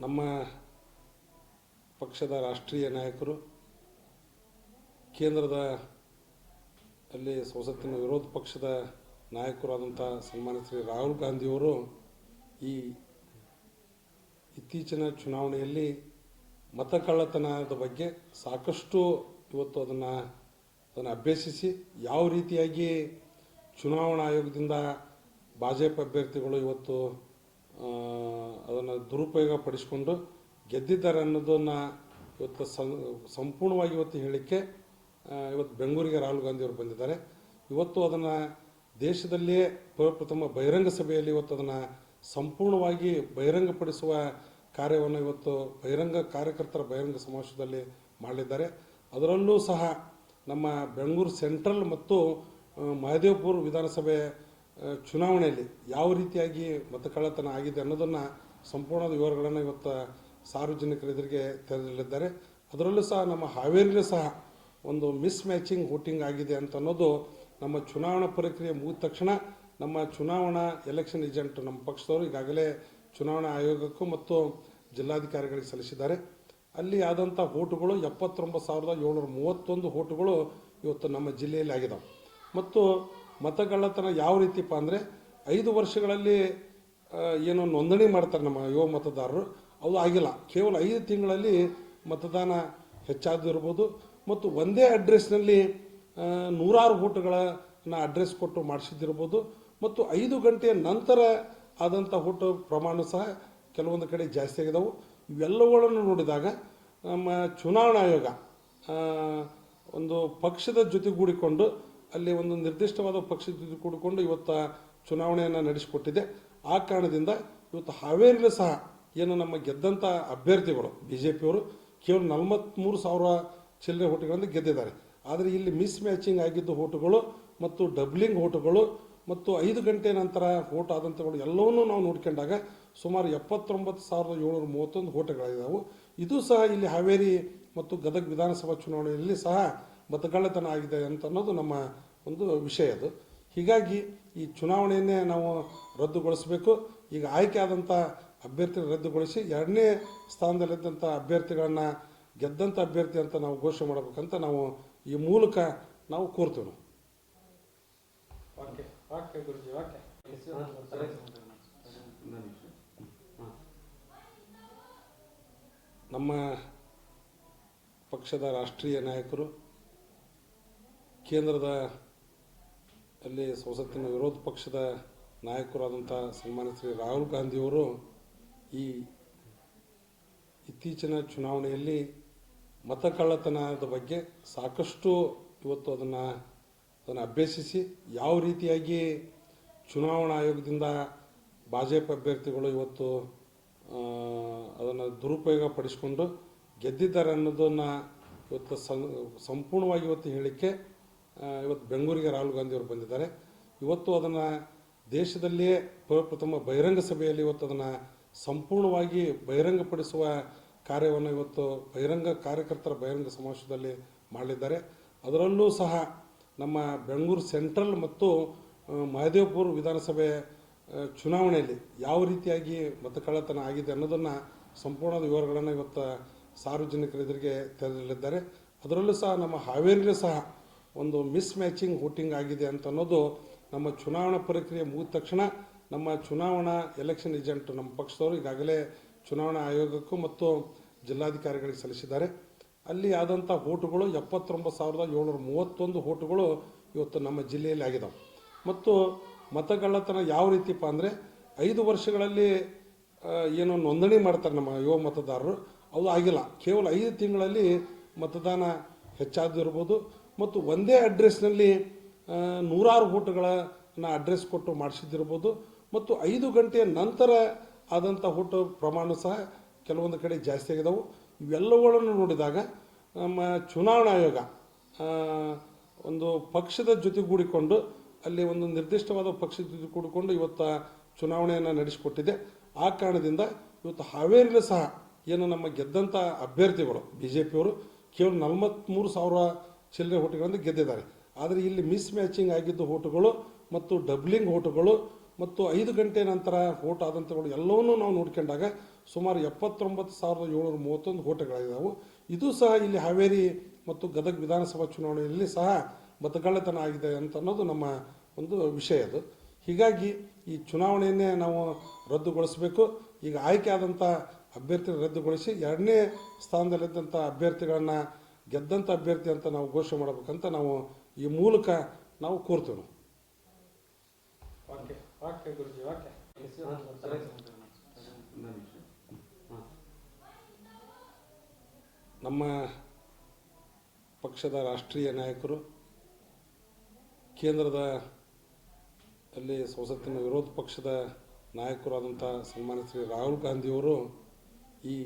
ನಮ್ಮ ಪಕ್ಷದ ರಾಷ್ಟ್ರೀಯ ನಾಯಕರು ಕೇಂದ್ರದ ಅಲ್ಲಿ ಸಂಸತ್ತಿನ ವಿರೋಧ ಪಕ್ಷದ ನಾಯಕರಾದಂಥ ಸನ್ಮಾನ್ಯ ಶ್ರೀ ರಾಹುಲ್ ಗಾಂಧಿಯವರು ಈ ಇತ್ತೀಚಿನ ಚುನಾವಣೆಯಲ್ಲಿ ಮತಕಳ್ಳತನದ ಬಗ್ಗೆ ಸಾಕಷ್ಟು ಇವತ್ತು ಅದನ್ನು ಅದನ್ನು ಅಭ್ಯಸಿಸಿ ಯಾವ ರೀತಿಯಾಗಿ ಚುನಾವಣಾ ಆಯೋಗದಿಂದ ಭಾಜಪ ಅಭ್ಯರ್ಥಿಗಳು ಇವತ್ತು ಅದನ್ನು ದುರುಪಯೋಗ ಪಡಿಸಿಕೊಂಡು ಗೆದ್ದಿದ್ದಾರೆ ಅನ್ನೋದನ್ನು ಇವತ್ತು ಸಂಪೂರ್ಣವಾಗಿ ಇವತ್ತು ಹೇಳಲಿಕ್ಕೆ ಇವತ್ತು ಬೆಂಗಳೂರಿಗೆ ರಾಹುಲ್ ಗಾಂಧಿ ಅವರು ಬಂದಿದ್ದಾರೆ. ಇವತ್ತು ಅದನ್ನು ದೇಶದಲ್ಲಿಯೇ ಪ್ರಪ್ರಥಮ ಬಹಿರಂಗ ಸಭೆಯಲ್ಲಿ ಇವತ್ತು ಅದನ್ನು ಸಂಪೂರ್ಣವಾಗಿ ಬಹಿರಂಗಪಡಿಸುವ ಕಾರ್ಯವನ್ನು ಇವತ್ತು ಬಹಿರಂಗ ಕಾರ್ಯಕರ್ತರ ಬಹಿರಂಗ ಸಮಾವೇಶದಲ್ಲಿ ಮಾಡಲಿದ್ದಾರೆ. ಅದರಲ್ಲೂ ಸಹ ನಮ್ಮ ಬೆಂಗಳೂರು ಸೆಂಟ್ರಲ್ ಮತ್ತು ಮಹದೇವಪುರ ವಿಧಾನಸಭೆ ಚುನಾವಣೆಯಲ್ಲಿ ಯಾವ ರೀತಿಯಾಗಿ ಮತಕಳ್ಳತನ ಆಗಿದೆ ಅನ್ನೋದನ್ನು ಸಂಪೂರ್ಣ ವಿವರಗಳನ್ನು ಇವತ್ತು ಸಾರ್ವಜನಿಕರ ಎದುರಿಗೆ ತೆರೆದಿದ್ದಾರೆ ಅದರಲ್ಲೂ ಸಹ ನಮ್ಮ ಹಾವೇರಿಯಲ್ಲೂ ಸಹ ಒಂದು ಮಿಸ್ ಮ್ಯಾಚಿಂಗ್ ವೋಟಿಂಗ್ ಆಗಿದೆ ಅಂತ ಅನ್ನೋದು ನಮ್ಮ ಚುನಾವಣಾ ಪ್ರಕ್ರಿಯೆ ಮುಗಿದ ತಕ್ಷಣ ನಮ್ಮ ಚುನಾವಣಾ ಎಲೆಕ್ಷನ್ ಏಜೆಂಟ್ ನಮ್ಮ ಪಕ್ಷದವರು ಈಗಾಗಲೇ ಚುನಾವಣಾ ಆಯೋಗಕ್ಕೂ ಮತ್ತು ಜಿಲ್ಲಾಧಿಕಾರಿಗಳಿಗೆ ಸಲ್ಲಿಸಿದ್ದಾರೆ. ಅಲ್ಲಿ ಆದಂಥ ಓಟುಗಳು ಎಪ್ಪತ್ತೊಂಬತ್ತು ಸಾವಿರದ ಏಳ್ನೂರ ಮೂವತ್ತೊಂದು ಓಟುಗಳು ಇವತ್ತು ನಮ್ಮ ಜಿಲ್ಲೆಯಲ್ಲಿ ಆಗಿದಾವೆ. ಮತ್ತು ಮತಗಳ್ಳತನ ಯಾವ ರೀತಿಪ್ಪ ಅಂದರೆ ಐದು ವರ್ಷಗಳಲ್ಲಿ ಏನೋ ನೋಂದಣಿ ಮಾಡ್ತಾರೆ ನಮ್ಮ ಯುವ ಮತದಾರರು. ಅದು ಆಗಿಲ್ಲ. ಕೇವಲ ಐದು ತಿಂಗಳಲ್ಲಿ ಮತದಾನ ಹೆಚ್ಚಾದಿರ್ಬೋದು ಮತ್ತು ಒಂದೇ ಅಡ್ರೆಸ್ನಲ್ಲಿ ನೂರಾರು ಓಟುಗಳನ್ನು ಅಡ್ರೆಸ್ ಕೊಟ್ಟು ಮಾಡಿಸಿದ್ದಿರ್ಬೋದು. ಮತ್ತು ಐದು ಗಂಟೆಯ ನಂತರ ಆದಂಥ ಓಟು ಪ್ರಮಾಣ ಸಹ ಕೆಲವೊಂದು ಕಡೆ ಜಾಸ್ತಿ ಆಗಿದಾವು. ಇವೆಲ್ಲವುಗಳನ್ನು ನೋಡಿದಾಗ ನಮ್ಮ ಚುನಾವಣಾ ಆಯೋಗ ಒಂದು ಪಕ್ಷದ ಜೊತೆಗೂಡಿಕೊಂಡು ಅಲ್ಲಿ ಒಂದು ನಿರ್ದಿಷ್ಟವಾದ ಪಕ್ಷದ ಕೂಡಿಕೊಂಡು ಇವತ್ತು ಚುನಾವಣೆಯನ್ನು ನಡೆಸಿಕೊಟ್ಟಿದೆ. ಆ ಕಾರಣದಿಂದ ಇವತ್ತು ಹಾವೇರಿಯಲ್ಲೂ ಸಹ ಏನು ನಮ್ಮ ಗೆದ್ದಂಥ ಅಭ್ಯರ್ಥಿಗಳು ಬಿ ಜೆ ಪಿಯವರು ಕೇವಲ ನಲವತ್ತ್ಮೂರು ಸಾವಿರ ಚಿಲ್ಲರೆ ಓಟುಗಳಿಂದ ಗೆದ್ದಿದ್ದಾರೆ. ಆದರೆ ಇಲ್ಲಿ ಮಿಸ್ ಮ್ಯಾಚಿಂಗ್ ಆಗಿದ್ದು ಹೋಟುಗಳು ಮತ್ತು ಡಬ್ಲಿಂಗ್ ಹೋಟುಗಳು ಮತ್ತು ಐದು ಗಂಟೆ ನಂತರ ಓಟ್ ಆದಂಥಗಳು ಎಲ್ಲವನ್ನೂ ನಾವು ನೋಡ್ಕೊಂಡಾಗ ಸುಮಾರು ಎಪ್ಪತ್ತೊಂಬತ್ತು ಸಾವಿರದ ಏಳ್ನೂರ ಮೂವತ್ತೊಂದು ಓಟುಗಳಿದಾವೆ. ಇದು ಸಹ ಇಲ್ಲಿ ಹಾವೇರಿ ಮತ್ತು ಗದಗ ವಿಧಾನಸಭಾ ಚುನಾವಣೆಯಲ್ಲಿ ಸಹ ಮತಗಳ್ಳತನ ಆಗಿದೆ ಅಂತ ಅನ್ನೋದು ನಮ್ಮ ಒಂದು ವಿಷಯ ಅದು. ಹೀಗಾಗಿ ಈ ಚುನಾವಣೆಯನ್ನೇ ನಾವು ರದ್ದುಗೊಳಿಸಬೇಕು. ಈಗ ಆಯ್ಕೆ ಆದಂಥ ಅಭ್ಯರ್ಥಿ ರದ್ದುಗೊಳಿಸಿ ಎರಡನೇ ಸ್ಥಾನದಲ್ಲಿದ್ದಂಥ ಅಭ್ಯರ್ಥಿಗಳನ್ನು ಗೆದ್ದಂಥ ಅಭ್ಯರ್ಥಿ ಅಂತ ನಾವು ಘೋಷಣೆ ಮಾಡಬೇಕಂತ ನಾವು ಈ ಮೂಲಕ ನಾವು ಕೋರ್ತೀವಿ ನಮ್ಮ ಪಕ್ಷದ ರಾಷ್ಟ್ರೀಯ ನಾಯಕರು ಕೇಂದ್ರದ ಅಲ್ಲಿ ಸಂಸತ್ತಿನ ವಿರೋಧ ಪಕ್ಷದ ನಾಯಕರಾದಂಥ ಸನ್ಮಾನ್ಯ ಶ್ರೀ ರಾಹುಲ್ ಗಾಂಧಿಯವರು ಈ ಇತ್ತೀಚಿನ ಚುನಾವಣೆಯಲ್ಲಿ ಮತ ಕಳ್ಳತನದ ಬಗ್ಗೆ ಸಾಕಷ್ಟು ಇವತ್ತು ಅದನ್ನು ಅದನ್ನು ಅಭ್ಯಸಿಸಿ ಯಾವ ರೀತಿಯಾಗಿ ಚುನಾವಣಾ ಆಯೋಗದಿಂದ ಭಾಜಪ ಅಭ್ಯರ್ಥಿಗಳು ಇವತ್ತು ಅದನ್ನು ದುರುಪಯೋಗ ಪಡಿಸಿಕೊಂಡು ಗೆದ್ದಿದ್ದಾರೆ ಅನ್ನೋದನ್ನು ಇವತ್ತು ಸಂಪೂರ್ಣವಾಗಿ ಇವತ್ತು ಹೇಳಲಿಕ್ಕೆ ಇವತ್ತು ಬೆಂಗಳೂರಿಗೆ ರಾಹುಲ್ ಗಾಂಧಿ ಅವರು ಬಂದಿದ್ದಾರೆ. ಇವತ್ತು ಅದನ್ನು ದೇಶದಲ್ಲಿಯೇ ಪ್ರಪ್ರಥಮ ಬಹಿರಂಗ ಸಭೆಯಲ್ಲಿ ಇವತ್ತು ಅದನ್ನು ಸಂಪೂರ್ಣವಾಗಿ ಬಹಿರಂಗಪಡಿಸುವ ಕಾರ್ಯವನ್ನು ಇವತ್ತು ಬಹಿರಂಗ ಕಾರ್ಯಕರ್ತರ ಬಹಿರಂಗ ಸಮಾವೇಶದಲ್ಲಿ ಮಾಡಲಿದ್ದಾರೆ. ಅದರಲ್ಲೂ ಸಹ ನಮ್ಮ ಬೆಂಗಳೂರು ಸೆಂಟ್ರಲ್ ಮತ್ತು ಮಹದೇವಪುರ ವಿಧಾನಸಭೆ ಚುನಾವಣೆಯಲ್ಲಿ ಯಾವ ರೀತಿಯಾಗಿ ಮತಕಳ್ಳತನ ಆಗಿದೆ ಅನ್ನೋದನ್ನು ಸಂಪೂರ್ಣ ವಿವರಗಳನ್ನು ಇವತ್ತು ಸಾರ್ವಜನಿಕರ ಎದುರಿಗೆ ಅದರಲ್ಲೂ ಸಹ ನಮ್ಮ ಹಾವೇರಿಯಲ್ಲೂ ಸಹ ಒಂದು ಮಿಸ್ ಮ್ಯಾಚಿಂಗ್ ವೋಟಿಂಗ್ ಆಗಿದೆ ಅಂತ ಅನ್ನೋದು ನಮ್ಮ ಚುನಾವಣಾ ಪ್ರಕ್ರಿಯೆ ಮುಗಿದ ತಕ್ಷಣ ನಮ್ಮ ಚುನಾವಣಾ ಎಲೆಕ್ಷನ್ ಏಜೆಂಟ್ ನಮ್ಮ ಪಕ್ಷದವರು ಈಗಾಗಲೇ ಚುನಾವಣಾ ಆಯೋಗಕ್ಕೂ ಮತ್ತು ಜಿಲ್ಲಾಧಿಕಾರಿಗಳಿಗೆ ಸಲ್ಲಿಸಿದ್ದಾರೆ. ಅಲ್ಲಿ ಆದಂಥ ಓಟುಗಳು ಎಪ್ಪತ್ತೊಂಬತ್ತು ಸಾವಿರದ ಏಳ್ನೂರ ಮೂವತ್ತೊಂದು ಇವತ್ತು ನಮ್ಮ ಜಿಲ್ಲೆಯಲ್ಲಿ ಆಗಿದಾವೆ. ಮತ್ತು ಮತಗಳ್ಳತನ ಯಾವ ರೀತಿಪ್ಪ ಅಂದರೆ ಐದು ವರ್ಷಗಳಲ್ಲಿ ಏನು ನೋಂದಣಿ ಮಾಡ್ತಾರೆ ನಮ್ಮ ಯುವ ಮತದಾರರು. ಅದು ಆಗಿಲ್ಲ. ಕೇವಲ ಐದು ತಿಂಗಳಲ್ಲಿ ಮತದಾನ ಹೆಚ್ಚಾದಿರ್ಬೋದು ಮತ್ತು ಒಂದೇ ಅಡ್ರೆಸ್ನಲ್ಲಿ ನೂರಾರು ಓಟುಗಳನ್ನ ಅಡ್ರೆಸ್ ಕೊಟ್ಟು ಮಾಡಿಸಿದ್ದಿರ್ಬೋದು. ಮತ್ತು ಐದು ಗಂಟೆಯ ನಂತರ ಆದಂಥ ಓಟು ಪ್ರಮಾಣ ಸಹ ಕೆಲವೊಂದು ಕಡೆ ಜಾಸ್ತಿ ಆಗಿದಾವೆ. ಇವೆಲ್ಲವುಗಳನ್ನು ನೋಡಿದಾಗ ನಮ್ಮ ಚುನಾವಣಾ ಆಯೋಗ ಒಂದು ಪಕ್ಷದ ಜೊತೆಗೂಡಿಕೊಂಡು ಅಲ್ಲಿ ಒಂದು ನಿರ್ದಿಷ್ಟವಾದ ಪಕ್ಷದ ಜೊತೆ ಕೂಡಿಕೊಂಡು ಇವತ್ತು ಚುನಾವಣೆಯನ್ನು ನಡೆಸಿಕೊಟ್ಟಿದೆ. ಆ ಕಾರಣದಿಂದ ಇವತ್ತು ಹಾವೇರಿಯಲ್ಲಿ ಸಹ ಏನು ನಮ್ಮ ಗೆದ್ದಂಥ ಅಭ್ಯರ್ಥಿಗಳು ಬಿ ಜೆ ಪಿಯವರು ಕೇವಲ ನಲವತ್ತ್ಮೂರು ಸಾವಿರ ಚಿಲ್ಲರೆ ಓಟುಗಳಿಂದ ಗೆದ್ದಿದ್ದಾರೆ. ಆದರೆ ಇಲ್ಲಿ ಮಿಸ್ ಮ್ಯಾಚಿಂಗ್ ಆಗಿದ್ದ ಹೋಟುಗಳು ಮತ್ತು ಡಬ್ಲಿಂಗ್ ಹೋಟುಗಳು ಮತ್ತು ಐದು ಗಂಟೆ ನಂತರ ಓಟ್ ಆದಂಥಗಳು ಎಲ್ಲವನ್ನೂ ನಾವು ನೋಡ್ಕೊಂಡಾಗ ಸುಮಾರು ಎಪ್ಪತ್ತೊಂಬತ್ತು ಸಾವಿರದ ಏಳ್ನೂರ ಮೂವತ್ತೊಂದು ಓಟುಗಳಿದ್ದಾವೆ ಇದು ಸಹ ಇಲ್ಲಿ ಹಾವೇರಿ ಮತ್ತು ಗದಗ ವಿಧಾನಸಭಾ ಚುನಾವಣೆಯಲ್ಲಿ ಸಹ ಮತಗಳ್ಳತನ ಆಗಿದೆ ಅಂತ ಅನ್ನೋದು ನಮ್ಮ ಒಂದು ವಿಷಯ ಅದು. ಹೀಗಾಗಿ ಈ ಚುನಾವಣೆಯನ್ನೇ ನಾವು ರದ್ದುಗೊಳಿಸಬೇಕು. ಈಗ ಆಯ್ಕೆ ಆದಂಥ ಅಭ್ಯರ್ಥಿ ರದ್ದುಗೊಳಿಸಿ ಎರಡನೇ ಸ್ಥಾನದಲ್ಲಿದ್ದಂಥ ಅಭ್ಯರ್ಥಿಗಳನ್ನು ಗೆದ್ದಂಥ ಅಭ್ಯರ್ಥಿ ಅಂತ ನಾವು ಘೋಷಣೆ ಮಾಡಬೇಕಂತ ನಾವು ಈ ಮೂಲಕ ನಾವು ಕೋರ್ತೇವೆ ನಮ್ಮ ಪಕ್ಷದ ರಾಷ್ಟ್ರೀಯ ನಾಯಕರು, ಕೇಂದ್ರದ ಅಲ್ಲಿ ಸಂಸತ್ತಿನ ವಿರೋಧ ಪಕ್ಷದ ನಾಯಕರಾದಂಥ ಸನ್ಮಾನ್ಯ ಶ್ರೀ ರಾಹುಲ್ ಗಾಂಧಿಯವರು ಈ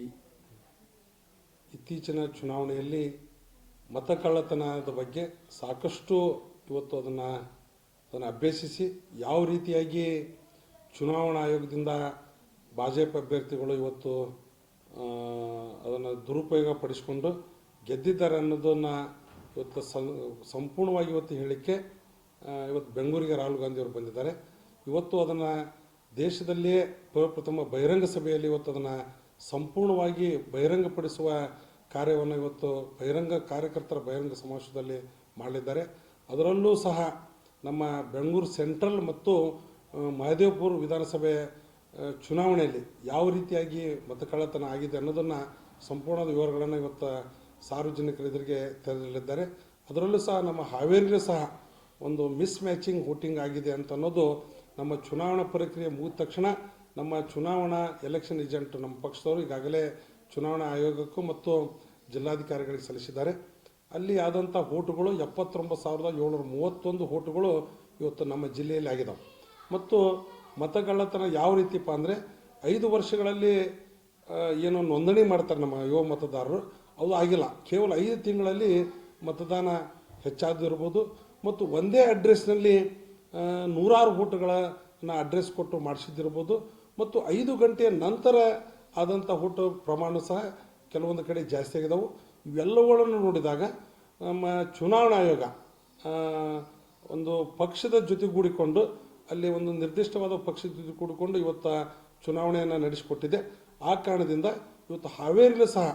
ಇತ್ತೀಚಿನ ಚುನಾವಣೆಯಲ್ಲಿ ಮತ ಕಳ್ಳತನದ ಬಗ್ಗೆ ಸಾಕಷ್ಟು ಇವತ್ತು ಅದನ್ನು ಅದನ್ನು ಅಭ್ಯಸಿಸಿ ಯಾವ ರೀತಿಯಾಗಿ ಚುನಾವಣಾ ಆಯೋಗದಿಂದ ಭಾಜಪ ಅಭ್ಯರ್ಥಿಗಳು ಇವತ್ತು ಅದನ್ನು ದುರುಪಯೋಗ ಪಡಿಸಿಕೊಂಡು ಗೆದ್ದಿದ್ದಾರೆ ಅನ್ನೋದನ್ನು ಇವತ್ತು ಸಂಪೂರ್ಣವಾಗಿ ಇವತ್ತು ಹೇಳಲಿಕ್ಕೆ ಇವತ್ತು ಬೆಂಗಳೂರಿಗೆ ರಾಹುಲ್ ಗಾಂಧಿ ಅವರು ಬಂದಿದ್ದಾರೆ. ಇವತ್ತು ಅದನ್ನು ದೇಶದಲ್ಲಿಯೇ ಪ್ರಪ್ರಥಮ ಬಹಿರಂಗ ಸಭೆಯಲ್ಲಿ ಇವತ್ತು ಅದನ್ನು ಸಂಪೂರ್ಣವಾಗಿ ಬಹಿರಂಗಪಡಿಸುವ ಕಾರ್ಯವನ್ನು ಇವತ್ತು ಬಹಿರಂಗ ಕಾರ್ಯಕರ್ತರ ಬಹಿರಂಗ ಸಮಾವೇಶದಲ್ಲಿ ಮಾಡಲಿದ್ದಾರೆ. ಅದರಲ್ಲೂ ಸಹ ನಮ್ಮ ಬೆಂಗಳೂರು ಸೆಂಟ್ರಲ್ ಮತ್ತು ಮಹದೇವ್ಪುರ್ ವಿಧಾನಸಭೆ ಚುನಾವಣೆಯಲ್ಲಿ ಯಾವ ರೀತಿಯಾಗಿ ಮತಕಳ್ಳತನ ಆಗಿದೆ ಅನ್ನೋದನ್ನು ಸಂಪೂರ್ಣ ವಿವರಗಳನ್ನು ಇವತ್ತು ಸಾರ್ವಜನಿಕರ ಎದುರಿಗೆ ತೆರೆದಿದ್ದಾರೆ ಅದರಲ್ಲೂ ಸಹ ನಮ್ಮ ಹಾವೇರಿಯಲ್ಲೂ ಸಹ ಒಂದು ಮಿಸ್ ಮ್ಯಾಚಿಂಗ್ ವೋಟಿಂಗ್ ಆಗಿದೆ ಅಂತ ಅನ್ನೋದು ನಮ್ಮ ಚುನಾವಣಾ ಪ್ರಕ್ರಿಯೆ ಮುಗಿದ ತಕ್ಷಣ ನಮ್ಮ ಚುನಾವಣಾ ಎಲೆಕ್ಷನ್ ಏಜೆಂಟ್ ನಮ್ಮ ಪಕ್ಷದವರು ಈಗಾಗಲೇ ಚುನಾವಣಾ ಆಯೋಗಕ್ಕೂ ಮತ್ತು ಜಿಲ್ಲಾಧಿಕಾರಿಗಳಿಗೆ ಸಲ್ಲಿಸಿದ್ದಾರೆ. ಅಲ್ಲಿ ಆದಂಥ ಓಟುಗಳು ಎಪ್ಪತ್ತೊಂಬತ್ತು ಸಾವಿರದ ಏಳ್ನೂರ ಮೂವತ್ತೊಂದು ಓಟುಗಳು ಇವತ್ತು ನಮ್ಮ ಜಿಲ್ಲೆಯಲ್ಲಿ ಆಗಿದ್ದಾವೆ ಮತ್ತು ಮತಗಳ್ಳತನ ಯಾವ ರೀತಿಪ್ಪ ಅಂದರೆ ಐದು ವರ್ಷಗಳಲ್ಲಿ ಏನೋ ನೋಂದಣಿ ಮಾಡ್ತಾರೆ ನಮ್ಮ ಯುವ ಮತದಾರರು. ಅದು ಆಗಿಲ್ಲ. ಕೇವಲ ಐದು ತಿಂಗಳಲ್ಲಿ ಮತದಾನ ಹೆಚ್ಚಾದಿರ್ಬೋದು ಮತ್ತು ಒಂದೇ ಅಡ್ರೆಸ್ನಲ್ಲಿ ನೂರಾರು ಓಟುಗಳನ್ನು ಅಡ್ರೆಸ್ ಕೊಟ್ಟು ಮಾಡಿಸಿದ್ದಿರ್ಬೋದು. ಮತ್ತು ಐದು ಗಂಟೆಯ ನಂತರ ಆದಂಥ ಹುಟ್ಟು ಪ್ರಮಾಣ ಸಹ ಕೆಲವೊಂದು ಕಡೆ ಜಾಸ್ತಿ ಆಗಿದಾವೆ. ಇವೆಲ್ಲವುಗಳನ್ನು ನೋಡಿದಾಗ ನಮ್ಮ ಚುನಾವಣಾ ಆಯೋಗ ಒಂದು ಪಕ್ಷದ ಜೊತೆಗೂಡಿಕೊಂಡು ಅಲ್ಲಿ ಒಂದು ನಿರ್ದಿಷ್ಟವಾದ ಪಕ್ಷದ ಜೊತೆ ಕೂಡಿಕೊಂಡು ಇವತ್ತು ಚುನಾವಣೆಯನ್ನು ನಡೆಸಿಕೊಟ್ಟಿದೆ. ಆ ಕಾರಣದಿಂದ ಇವತ್ತು ಹಾವೇರಿನೂ ಸಹ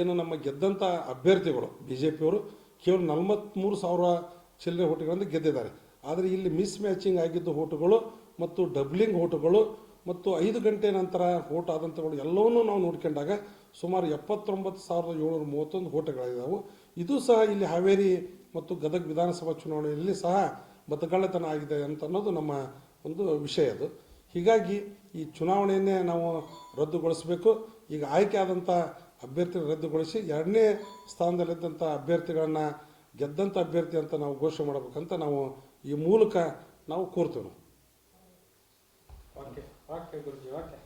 ಏನು ನಮ್ಮ ಗೆದ್ದಂಥ ಅಭ್ಯರ್ಥಿಗಳು ಬಿ ಜೆ ಪಿಯವರು ಕೇವಲ ನಲವತ್ತ್ಮೂರು ಸಾವಿರ ಚಿಲ್ಲರೆ ಓಟುಗಳಿಂದ ಗೆದ್ದಿದ್ದಾರೆ. ಆದರೆ ಇಲ್ಲಿ ಮಿಸ್ ಮ್ಯಾಚಿಂಗ್ ಆಗಿದ್ದ ಓಟುಗಳು ಮತ್ತು ಡಬ್ಲಿಂಗ್ ಓಟುಗಳು ಮತ್ತು ಐದು ಗಂಟೆ ನಂತರ ಓಟ್ ಆದಂಥಗಳು ಎಲ್ಲವನ್ನೂ ನಾವು ನೋಡ್ಕೊಂಡಾಗ ಸುಮಾರು ಎಪ್ಪತ್ತೊಂಬತ್ತು ಸಾವಿರದ ಏಳ್ನೂರ ಮೂವತ್ತೊಂದು ಓಟುಗಳಿದ್ದಾವೆ ಇದು ಸಹ ಇಲ್ಲಿ ಹಾವೇರಿ ಮತ್ತು ಗದಗ ವಿಧಾನಸಭಾ ಚುನಾವಣೆಯಲ್ಲಿ ಸಹ ಮತಗಳ್ಳತನ ಆಗಿದೆ ಅಂತ ಅನ್ನೋದು ನಮ್ಮ ಒಂದು ವಿಷಯ ಅದು. ಹೀಗಾಗಿ ಈ ಚುನಾವಣೆಯನ್ನೇ ನಾವು ರದ್ದುಗೊಳಿಸಬೇಕು. ಈಗ ಆಯ್ಕೆ ಆದಂಥ ಅಭ್ಯರ್ಥಿ ರದ್ದುಗೊಳಿಸಿ ಎರಡನೇ ಸ್ಥಾನದಲ್ಲಿದ್ದಂಥ ಅಭ್ಯರ್ಥಿಗಳನ್ನು ಗೆದ್ದಂಥ ಅಭ್ಯರ್ಥಿ ಅಂತ ನಾವು ಘೋಷಣೆ ಮಾಡಬೇಕಂತ ನಾವು ಈ ಮೂಲಕ ನಾವು ಕೋರ್ತೇವೆ. ಓಕೆ. Okay Guruji okay